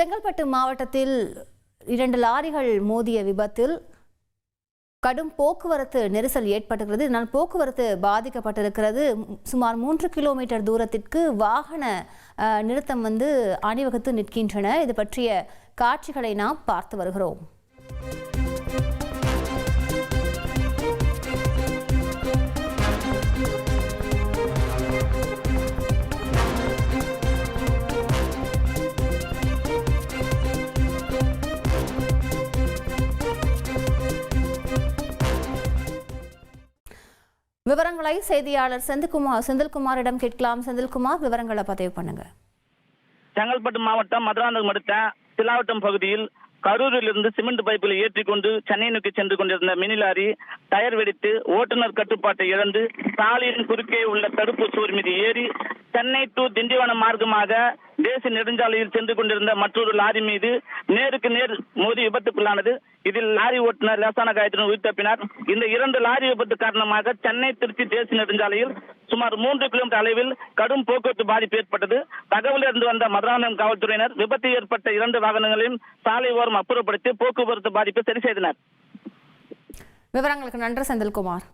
செங்கல்பட்டு மாவட்டத்தில் இரண்டு லாரிகள் மோதிய விபத்தில் கடும் போக்குவரத்து நெரிசல் ஏற்பட்டுகிறது இதனால் போக்குவரத்து பாதிக்கப்பட்டிருக்கிறது. சுமார் மூன்று கிலோமீட்டர் தூரத்திற்கு வாகன நிறுத்தம் வந்து அணிவகுத்து நிற்கின்றன. இது பற்றிய காட்சிகளை நாம் பார்த்து வருகிறோம். விவரங்களை செய்தியாளர் செந்தில்குமார் செந்தில்குமாரிடம் கேட்கலாம். செந்தில்குமார் விவரங்களை பதிவு பண்ணுங்க. செங்கல்பட்டு மாவட்டம் மதுராந்தகம் அடுத்த சிலாவட்டம் பகுதியில் கரூரிலிருந்து சிமெண்ட் பைப்பில் ஏற்றிக்கொண்டு சென்னை நோக்கி சென்று கொண்டிருந்த மினி லாரி டயர் வெடித்து ஓட்டுநர் கட்டுப்பாட்டை இழந்து சாலையின் குறுக்கே உள்ள தடுப்பு சுவர் மீது ஏறி சென்னை டு திண்டிவனம் மார்க்கமாக தேசிய நெடுஞ்சாலையில் சென்று கொண்டிருந்த மற்றொரு லாரி மீது நேருக்கு நேர் மோதி விபத்துக்குள்ளானது. இதில் லாரி ஓட்டுநர் லேசான காயத்துடன் உயிர் தப்பினார். இந்த இரண்டு லாரி விபத்து காரணமாக சென்னை திருச்சி தேசிய நெடுஞ்சாலையில் சுமார் மூன்று கிலோமீட்டர் அளவில் கடும் போக்குவரத்து பாதிப்பு ஏற்பட்டது. தகவல் இருந்து வந்த மதுராந்தகம் காவல்துறையினர் விபத்து ஏற்பட்ட இரண்டு வாகனங்களையும் சாலை ஓரம் அப்புறப்படுத்தி போக்குவரத்து பாதிப்பை சரி செய்தனர். விவரங்களுக்கு நன்றி செந்தில்குமார்.